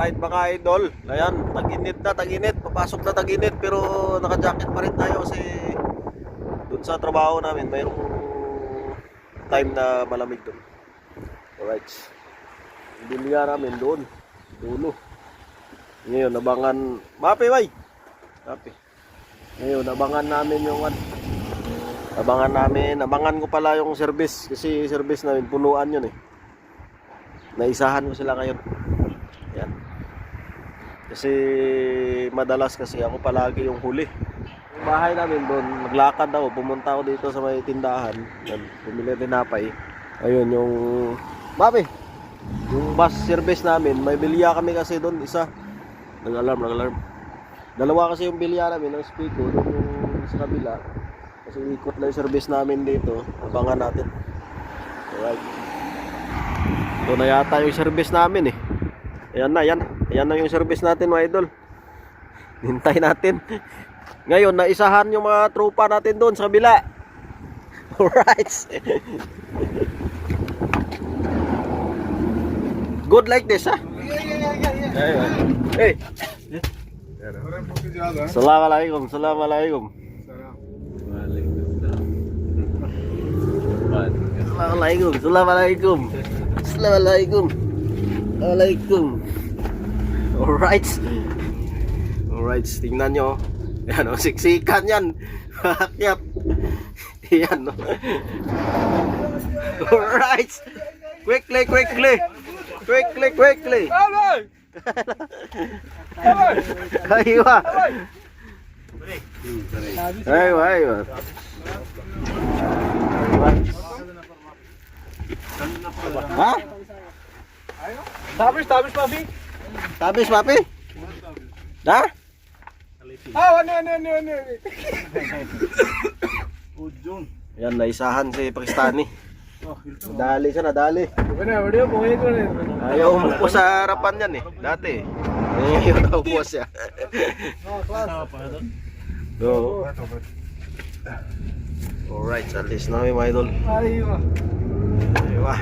Alright mga idol. Ayan, tag-init na, tag-init. Papasok na tag-init pero naka-jacket pa rin tayo kasi dun sa trabaho namin mayroong time na malamig dun. Alright. Nga namin doon. Dulo. Ngayon, abangan. Mapi, way! Mapi. Ngayon, abangan namin yung ano. Abangan namin. Abangan ko pala yung service. Kasi service namin, punuan yun eh. Naisahan ko sila ngayon. Yan. Kasi madalas kasi ako palagi yung huli. Yung bahay namin doon, naglakad ako, pumunta ako dito sa may tindahan. Yan, bumili din napay. Ayun yung Mapi. Yung bus service namin, may bilya kami kasi doon, isa. Nag-alarm, nag-alarm. Dalawa kasi yung bilya namin, ang speaker, yung sa kabila. Kasi ikot na yung service namin dito. Abangan natin. Alright. Ito na yata yung service namin eh. Ayan na, yan. Ayan na yung service natin mga idol. Hintay natin. Ngayon, naisahan yung mga tropa natin doon sa kabila. Alright. Good like this, ha? Hey. Assalamualaikum. Assalamualaikum. Assalamualaikum. Assalamualaikum. Assalamualaikum. Assalamualaikum. Alright. Alright, tingnan nyo. Yan o, siksikan yan. Akyat. Yan o. Alright. Quickly, quickly. Quickly, quickly. Aywa. Aywa, aywa. Ha? Tabis, tabis, papi. Tabis, papi? Ha? Ah, ano, ano, ano, ano. Yan, naisahan si Pakistani. Nadali siya, nadali. Na. Ayaw umupo sa harapan yan eh. Dati. Ngayon daw po siya. Oo. Alright, at least na may mga idol. Ay, Aywa.